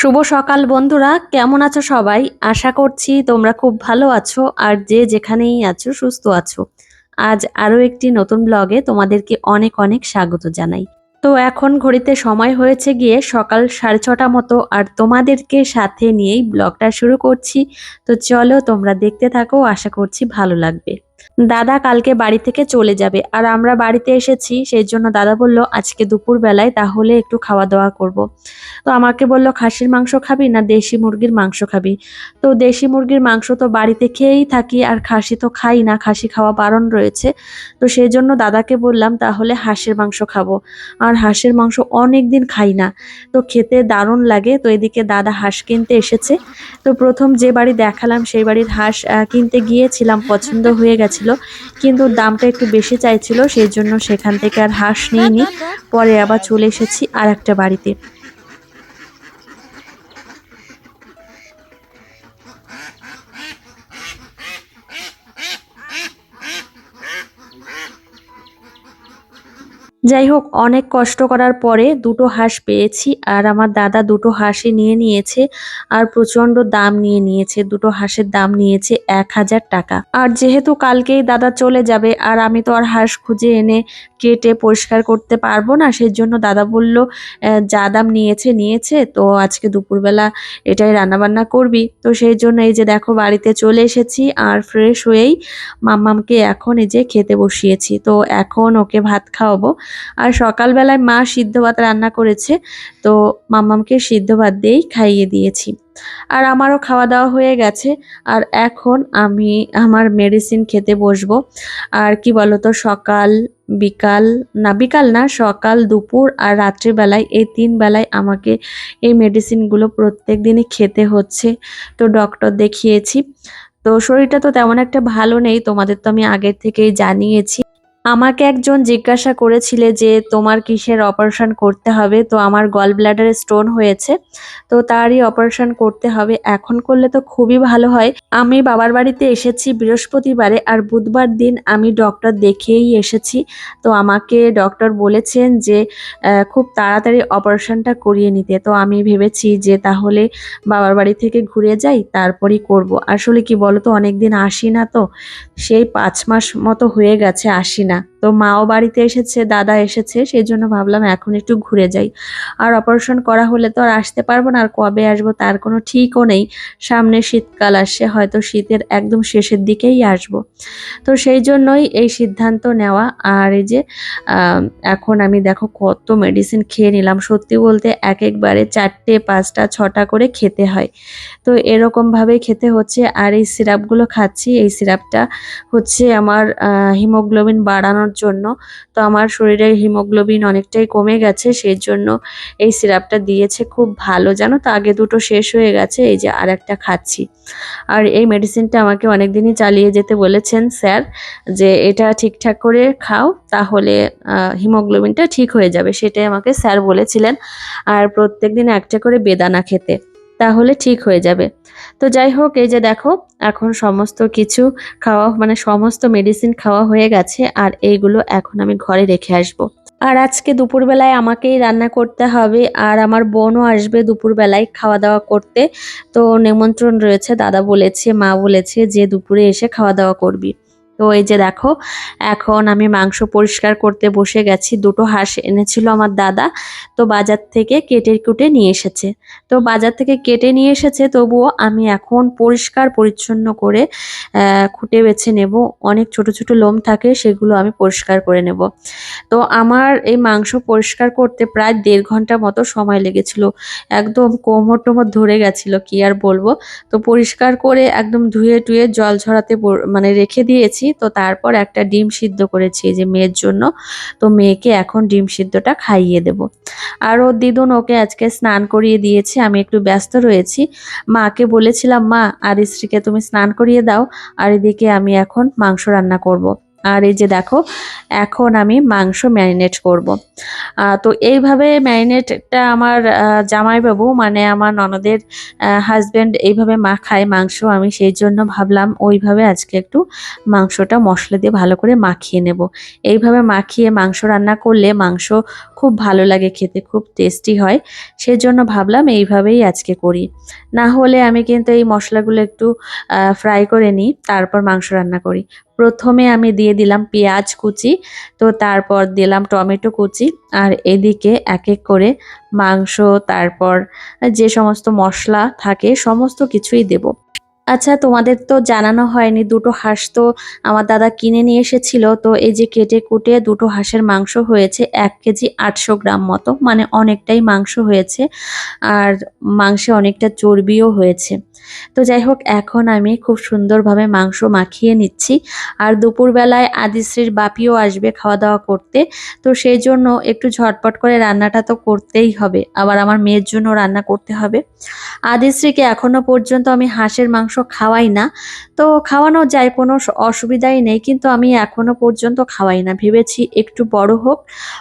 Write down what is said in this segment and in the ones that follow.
শুভ সকাল বন্ধুরা, কেমন আছো সবাই? আশা করছি তোমরা খুব ভালো আছো আর যে যেখানেই আছো সুস্থ আছো। আজ আরও একটি নতুন ব্লগে তোমাদেরকে অনেক অনেক স্বাগত জানাই। তো এখন ঘড়িতে সময় হয়েছে গিয়ে সকাল সাড়ে ছটা মতো আর তোমাদেরকে সাথে নিয়েই ব্লগটা শুরু করছি। তো চলো তোমরা দেখতে থাকো, আশা করছি ভালো লাগবে। দাদা কালকে বাড়ি থেকে চলে যাবে, আর আমরা বাড়িতে এসেছি, সেই জন্য দাদা বলল, আজকে দুপুর বেলায় তাহলে একটু খাওয়া দাওয়া করব। তো আমাকে বলল, খাসির মাংস খাবি না দেশি মুরগির মাংস খাবি? তো দেশি মুরগির মাংস তো বাড়িতে খেয়েই থাকি, আর খাসি তো খাই না, খাসি খাওয়া বারণ রয়েছে। তো সেই জন্য দাদাকে বললাম, তাহলে হাঁসের মাংস খাব। আর হাঁসের মাংস অনেক দিন খাই না, তো খেতে দারুণ লাগে। তো এদিকে দাদা হাঁস কিনতে এসেছে। তো প্রথম যে বাড়ি দেখালাম, সেই বাড়ির হাঁস কিনতে গিয়েছিলাম, পছন্দ হয়ে গেছিল কিন্তু দামটা একটু বেশি চাইছিল সেই জন্য সেখান থেকে আর হাঁস নিইনি। পরে আবার চলে এসেছি আর একটা বাড়িতে। যাই হোক অনেক কষ্ট করার পরে দুটো হাঁস পেয়েছি আর আমার দাদা দুটো হাঁসই নিয়ে নিয়েছে আর প্রচণ্ড দাম নিয়ে নিয়েছে। দুটো হাঁসের দাম নিয়েছে এক হাজার টাকা। আর যেহেতু কালকেই দাদা চলে যাবে আর আমি তো আর হাঁস খুঁজে এনে কেটে পরিষ্কার করতে পারব না সেই জন্য দাদা বলল যা দাম নিয়েছে নিয়েছে, তো আজকে দুপুরবেলা এটাই রান্নাবান্না করবি। তো সেই জন্য এই যে দেখো, বাড়িতে চলে এসেছি আর ফ্রেশ হয়েই মাম্মামকে এখন এই যে খেতে বসিয়েছি। তো এখন ওকে ভাত খাওয়াবো। আর সকালবেলায় মা সিদ্ধ ভাত রান্না করেছে, তো মাম্মামকে সিদ্ধ ভাত দিয়েই খাইয়ে দিয়েছি। আর আমারও খাওয়া দাওয়া হয়ে গেছে, আর এখন আমি আমার মেডিসিন খেতে বসবো। আর কি বলতো, সকাল, বিকাল, না বিকাল না, সকাল, দুপুর আর রাত্রিবেলায়, এই তিন বেলায় আমাকে এই মেডিসিনগুলো প্রত্যেক দিনই খেতে হচ্ছে। তো ডক্টর দেখিয়েছি। তো শরীরটা তো তেমন একটা ভালো নেই, তোমাদের তো আমি আগের থেকেই জানিয়েছি। আমাকে একজন জিজ্ঞাসা করেছিলে যে তোমার কিসের অপারেশন করতে হবে? তো আমার গল ব্লাডারে স্টোন হয়েছে, তো তারই অপারেশন করতে হবে। এখন করলে তো খুবই ভালো হয়। আমি বাবার বাড়িতে এসেছি বৃহস্পতিবারে আর বুধবার দিন আমি ডক্টর দেখেই এসেছি। তো আমাকে ডক্টর বলেছেন যে খুব তাড়াতাড়ি অপারেশনটা করিয়ে নিতে। তো আমি ভেবেছি যে তাহলে বাবার বাড়ি থেকে ঘুরে যাই, তারপরই করব। আসলে কি বলতো, অনেকদিন আসি না তো, সেই পাঁচ মাস মতো হয়ে গেছে আসি Argentina. তো মাও বাড়িতে এসেছে, দাদা এসেছে সেই জন্য ভাবলাম এখন একটু ঘুরে যাই। আর অপারেশন করা হলে তো আর আসতে পারব না, আর কবে আসব তার কোনো ঠিকও নেই। সামনে শীতকাল আসছে, হয়তো শীতের একদম শেষের দিকেই আসব। তো সেই জন্যই এই সিদ্ধান্ত নেওয়া। আর এই যে এখন আমি দেখো কত মেডিসিন খেয়ে নিলাম। সত্যি বলতে এক একবারে চারটে, পাঁচটা, ছটা করে খেতে হয়। তো এরকমভাবেই খেতে হচ্ছে। আর এই সিরাপগুলো খাচ্ছি। এই সিরাপটা হচ্ছে আমার হিমোগ্লোবিন বাড়ানোর জন্য। তো আমার শরীরের হিমোগ্লোবিন অনেকটাই কমে গেছে সেই জন্য এই সিরাপটা দিয়েছে খুব ভালো। জানো তো, আগে দুটো শেষ হয়ে গেছে, এই যে আর একটা খাচ্ছি। আর এই মেডিসিনটা আমাকে অনেক দিনই চালিয়ে যেতে বলেছেন স্যার, যে এটা ঠিকঠাক করে খাও, তাহলে হিমোগ্লোবিনটা ঠিক হয়ে যাবে, সেটাই আমাকে স্যার বলেছিলেন। আর প্রত্যেক দিন একটা করে বেদানা খেতে। তাহলে ঠিক হয়ে যাবে। তো যাই হোক, এই যে দেখো, এখন সমস্ত কিছু খাওয়া মানে সমস্ত মেডিসিন খাওয়া হয়ে গেছে, আর এইগুলো এখন আমি ঘরে রেখে আসব। আর আজকে দুপুরবেলায় আমাকেই রান্না করতে হবে, আর আমার বোনও আসবে দুপুরবেলায় খাওয়া দাওয়া করতে। তো নিমন্ত্রণ রয়েছে, দাদা বলেছে, মা বলেছে যে দুপুরে এসে খাওয়া দাওয়া করবি। তো এই যে দেখো, এখন আমি মাংস পরিষ্কার করতে বসে গেছি। দুটো হাঁস এনেছিল আমার দাদা, তো বাজার থেকে কেটে কুটে নিয়ে এসেছে। তো বাজার থেকে কেটে নিয়ে এসেছে, তবুও আমি এখন পরিষ্কার পরিচ্ছন্ন করে খুঁটে বেছে নেব। অনেক ছোট ছোট লোম থাকে, সেগুলো আমি পরিষ্কার করে নেব। তো আমার এই মাংস পরিষ্কার করতে প্রায় দেড় ঘণ্টা মতো সময় লেগেছিল। একদম কোমর টোমর ধরে গেছিল, কি আর বলব? তো পরিষ্কার করে একদম ধুয়ে টুয়ে জল ঝরাতে মানে রেখে দিয়েছি। তো তারপর একটা ডিম সিদ্ধ করেছি যে মেয়ের জন্য। তো মেয়েকে এখন ডিম সিদ্ধটা খাইয়ে দেব। আর ওর দিদুন ওকে আজকে স্নান করিয়ে দিয়েছে, আমি একটু ব্যস্ত রয়েছি। মাকে বলেছিলাম, মা আর স্ত্রীকে তুমি স্নান করিয়ে দাও, আর এদিকে আমি এখন মাংস রান্না করব। আর এই যে দেখো, এখন আমি মাংস ম্যারিনেট করব। তো এইভাবে ম্যারিনেটটা আমার জামাইবাবু মানে আমার ননদের হাজব্যান্ড এইভাবে মা খায় মাংস, আমি সেই জন্য ভাবলাম ওইভাবে আজকে একটু মাংসটা মশলা দিয়ে ভালো করে মাখিয়ে নেব। এইভাবে মাখিয়ে মাংস রান্না করলে মাংস খুব ভালো লাগে খেতে, খুব টেস্টি হয়। সেই জন্য ভাবলাম এইভাবেই আজকে করি। না হলে আমি কিন্তু এই মশলাগুলো একটু ফ্রাই করে নিই, তারপর মাংস রান্না করি। প্রথমে আমি দিয়ে দিলাম পেঁয়াজ কুচি, তো তারপর দিলাম টমেটো কুচি, আর এদিকে এক এক করে মাংস, তারপর যে সমস্ত মশলা থাকে সমস্ত কিছুই দেব। আচ্ছা তোমাদের তো জানানো হয়নি, দুটো হাঁস তো আমার দাদা কিনে নিয়ে এসেছিল, তো এই যে কেটে কুটে দুটো হাঁসের মাংস হয়েছে, এক কেজি আটশো গ্রাম মতো মানে অনেকটাই মাংস হয়েছে, আর মাংসে অনেকটা চর্বিও হয়েছে। তো যাই হোক, এখন আমি খুব সুন্দরভাবে মাংস মাখিয়ে নিচ্ছি, আর দুপুরবেলায় আদিশ্রীর বাপিও আসবে খাওয়া দাওয়া করতে, তো সেই জন্য একটু ঝটপট করে রান্নাটা তো করতেই হবে, আবার আমার মেয়ের জন্য রান্না করতে হবে। আদিশ্রীকে এখনও পর্যন্ত আমি হাঁসের মাংস খাওয়াই না। তো খাওয়ানো যায়, কোনো অসুবিধাই নেই, কিন্তু আমি এখনও পর্যন্ত খাওয়াই না। ভেবেছি একটু বড় হোক,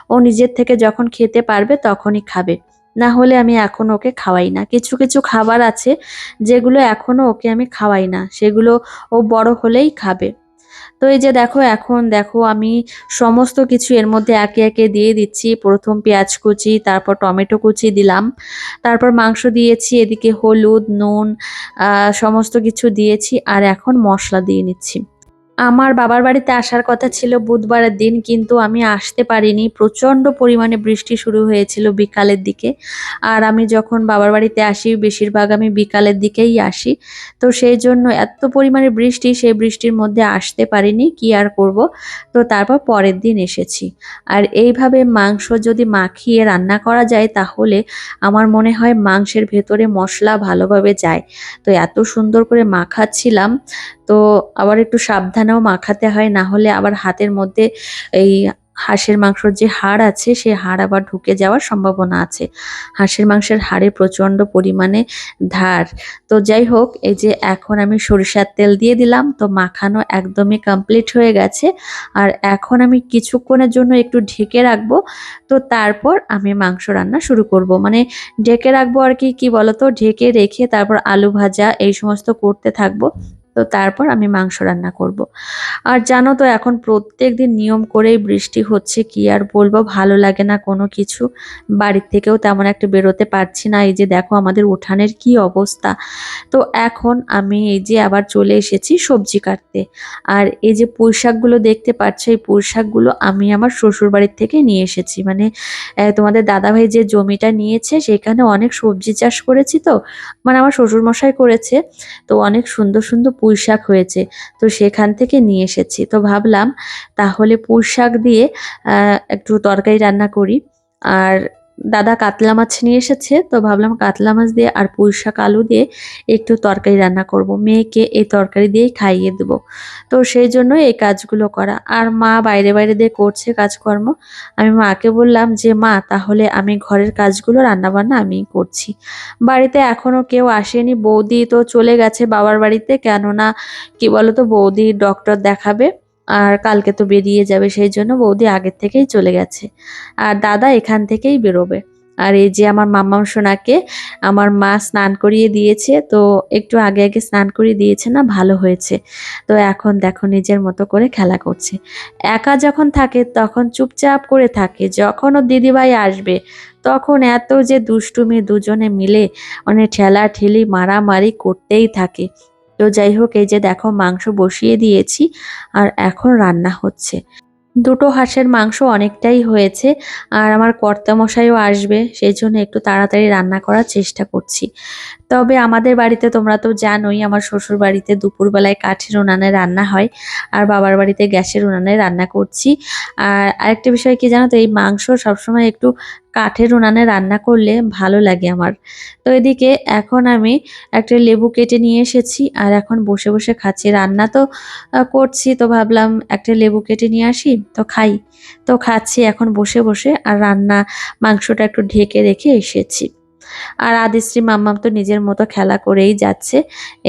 ও নিজের থেকে যখন খেতে পারবে তখনই খাবে। না হলে আমি এখন ওকে খাওয়াই না। কিছু কিছু খাবার আছে যেগুলো এখনও ওকে আমি খাওয়াই না। সেগুলো ও বড় হলেই খাবে। তো এই যে দেখো, এখন দেখো আমি সমস্ত কিছু এর মধ্যে একে একে দিয়ে দিচ্ছি। প্রথম পেঁয়াজ কুচি, তারপর টমেটো কুচি দিলাম। তারপর মাংস দিয়েছি, এদিকে হলুদ, নুন সমস্ত কিছু দিয়েছি। আর এখন মশলা দিয়ে নিচ্ছি। আমার বাবার বাড়িতে আসার কথা ছিল বুধবারের দিন, কিন্তু আমি আসতে পারিনি। প্রচণ্ড পরিমাণে বৃষ্টি শুরু হয়েছিল বিকালের দিকে। আর আমি যখন বাবার বাড়িতে আসি, বেশিরভাগ আমি বিকালের দিকেই আসি। তো সেই জন্য এত পরিমাণে বৃষ্টি, সেই বৃষ্টির মধ্যে আসতে পারিনি। কি আর করব? তো তারপর পরের দিন এসেছি। আর এইভাবে মাংস যদি মাখিয়ে রান্না করা যায়, তাহলে আমার মনে হয় মাংসের ভেতরে মশলা ভালোভাবে যায়। তো এত সুন্দর করে মাখাচ্ছিলাম। তো আবার একটু সাবধানেও মাখাতে হয়, না হলে আবার হাতের মধ্যে এই হাঁসের মাংসর যে হাড় আছে সেই হাড় আবার ঢুকে যাওয়ার সম্ভাবনা আছে। হাঁসের মাংসের হাড়ে প্রচণ্ড পরিমাণে ধার। তো যাই হোক, এই যে এখন আমি সরিষার তেল দিয়ে দিলাম, তো মাখানো একদমই কমপ্লিট হয়ে গেছে। আর এখন আমি কিছুক্ষণের জন্য একটু ঢেকে রাখব, তো তারপর আমি মাংস রান্না শুরু করব। মানে ঢেকে রাখব আর কি কি বলতো? ঢেকে রেখে তারপর আলু ভাজা এই সমস্ত করতে থাকব। তো তারপর আমি মাংস রান্না করব। আর জানো তো, এখন প্রত্যেক দিন নিয়ম করেই বৃষ্টি হচ্ছে, কি আর বলব, ভালো লাগে না কোনো কিছু। বাড়ির থেকেও তেমন একটা বেরোতে পারছি না, এই যে দেখো আমাদের উঠানের কি অবস্থা। তো এখন আমি এই যে আবার চলে এসেছি সবজি কাটতে। আর এই যে পুঁই শাকগুলো দেখতে পাচ্ছ, এই পুঁই শাকগুলো আমি আমার শ্বশুর বাড়ির থেকে নিয়ে এসেছি। মানে তোমাদের দাদাভাই যে জমিটা নিয়েছে, সেখানে অনেক সবজি চাষ করেছি তো মানে আমার শ্বশুর মশাই করেছে। তো অনেক সুন্দর সুন্দর পুঁই শাক হয়েছে, তো সেখান থেকে নিয়ে এসেছি। তো ভাবলাম তাহলে পুঁই শাক দিয়ে একটু তরকারি রান্না করি। আর দাদা কাতলা মাছ নিয়ে এসেছে, তো ভাবলাম কাতলা মাছ দিয়ে আর পুঁই শাক আলু দিয়ে একটু তরকারি রান্না করব। মেয়েকে এই তরকারি দিয়েই খাইয়ে দেবো। তো সেই জন্য এই কাজগুলো করা। আর মা বাইরে বাইরে দিয়ে করছে কাজকর্ম। আমি মাকে বললাম যে, মা, তাহলে আমি ঘরের কাজগুলো রান্নাবান্না আমি করছি। বাড়িতে এখনও কেউ আসেনি। বৌদি তো চলে গেছে বাবার বাড়িতে। কেননা কি বলতো, বৌদি ডক্টর দেখাবে। আর কালকে তো বেরিয়ে যাবে সেই জন্য বৌদি আগের থেকেই চলে গেছে। আর দাদা এখান থেকেই বেরোবে। আর এই যে আমার মাম্মাম সোনাকে আমার মা স্নান করিয়ে দিয়েছে, তো একটু আগে আগে স্নান করিয়ে দিয়েছে না, ভালো হয়েছে। তো এখন দেখো নিজের মতো করে খেলা করছে। একা যখন থাকে তখন চুপচাপ করে থাকে। যখন ও দিদিভাই আসবে তখন এত যে দুষ্টুমি দুজনে মিলে মানে ঠেলা ঠেলি মারামারি করতেই থাকে। তো যাই হোক, এই যে দেখো মাংস বসিয়ে দিয়েছি আর এখন রান্না হচ্ছে। দুটো হাঁসের মাংস অনেকটাই হয়েছে আর আমার কর্তামশাইও আসবে, সেই জন্য একটু তাড়াতাড়ি রান্না করার চেষ্টা করছি। তবে আমাদের বাড়িতে তোমরা তো জানোই, আমার শ্বশুর বাড়িতে দুপুরবেলায় কাঠের উনানে রান্না হয় আর বাবার বাড়িতে গ্যাসের উনানে রান্না করছি। আর আরেকটা বিষয় কি জানো তো, এই মাংস সবসময় একটু কাঠের উনানে রান্না করলে ভালো লাগে আমার। তো এদিকে এখন আমি একটা লেবু কেটে নিয়ে এসেছি আর এখন বসে বসে খাচ্ছি। রান্না তো করছি তো ভাবলাম একটা লেবু কেটে নিয়ে আসি, তো খাই। তো খাচ্ছি এখন বসে বসে আর রান্না মাংসটা একটু ঢেকে রেখে এসেছি। আর আদিশ্রী মাম্মাম তো নিজের মতো খেলা করেই যাচ্ছে,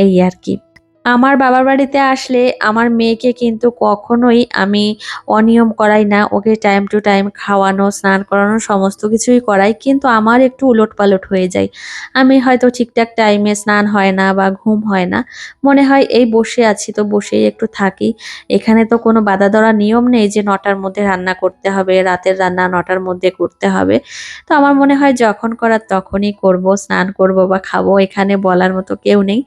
এই আর কি। আমার বাবার বাড়িতে আসলে আমার মেয়েকে কিন্তু কখনোই আমি অনিয়ম করাই না। ওকে টাইম টু টাইম খাওয়ানো, স্নান করানো, সমস্ত কিছুই করাই। কিন্তু আমার একটু উলট পালট হয়ে যায়। আমি হয়তো ঠিকঠাক টাইমে স্নান হয় না বা ঘুম হয় না। মনে হয় এই বসে আছি তো বসেই একটু থাকি। এখানে তো কোনো বাধা ধরা নিয়ম নেই যে নটার মধ্যে রান্না করতে হবে, রাতের রান্না নটার মধ্যে করতে হবে। তো আমার মনে হয় যখন করার তখনই করব, স্নান করব বা খাব। এখানে বলার মতো কেউ নেই।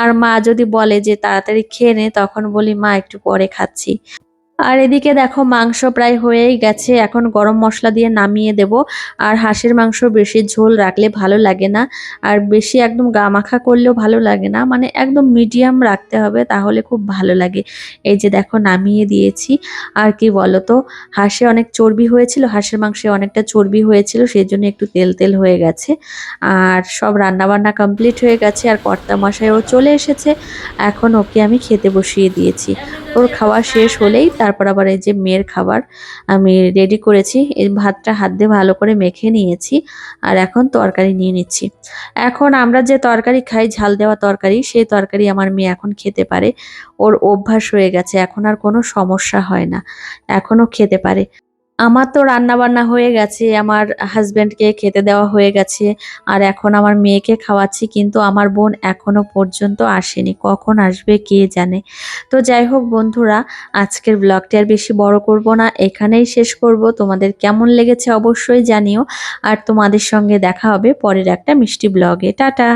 আর মা যদি বলে যে তাড়াতাড়ি খেয়ে নে তখন বলি মা একটু পরে খাচ্ছি। আর এদিকে দেখো, মাংস প্রায় হয়েই গেছে। এখন গরম মশলা দিয়ে নামিয়ে দেব। আর হাঁসের মাংস বেশি ঝোল রাখলে ভালো লাগে না। আর বেশি একদম গা মাখা করলেও ভালো লাগে না। মানে একদম মিডিয়াম রাখতে হবে, তাহলে খুব ভালো লাগে। এই যে দেখো, নামিয়ে দিয়েছি। আর কি বলো তো হাঁসে অনেক চর্বি হয়েছিল, হাঁসের মাংসে অনেকটা চর্বি হয়েছিল সেই জন্য একটু তেল তেল হয়ে গেছে। আর সব রান্নাবান্না কমপ্লিট হয়ে গেছে, আর কর্তা মশাইও চলে এসেছে। এখন ওকে আমি খেতে বসিয়ে দিয়েছি। ওর খাওয়া শেষ হলেই তারপর আবার এই যে মেয়ের খাবার আমি রেডি করেছি। এই ভাতটা হাত দিয়ে ভালো করে মেখে নিয়েছি আর এখন তরকারি নিয়ে নিচ্ছি। এখন আমরা যে তরকারি খাই, ঝাল দেওয়া তরকারি, সেই তরকারি আমার মেয়ে এখন খেতে পারে। ওর অভ্যাস হয়ে গেছে, এখন আর কোনো সমস্যা হয় না। এখনও খেতে পারে। আমার তো রান্না বান্না হয়ে গেছে, আমার হাজব্যান্ডকে খেতে দেওয়া হয়ে গেছে, আর এখন আমার মেয়েকে খাওয়াচ্ছি, কিন্তু আমার বোন এখনও পর্যন্ত আসেনি। কখন আসবে কে জানে? তো যাই হোক বন্ধুরা, আজকের ব্লগটি আর বেশি বড় করব না, এখানেই শেষ করব। তোমাদের কেমন লেগেছে অবশ্যই জানিও, আর তোমাদের সঙ্গে দেখা হবে পরের একটা মিষ্টি ব্লগে টাটা!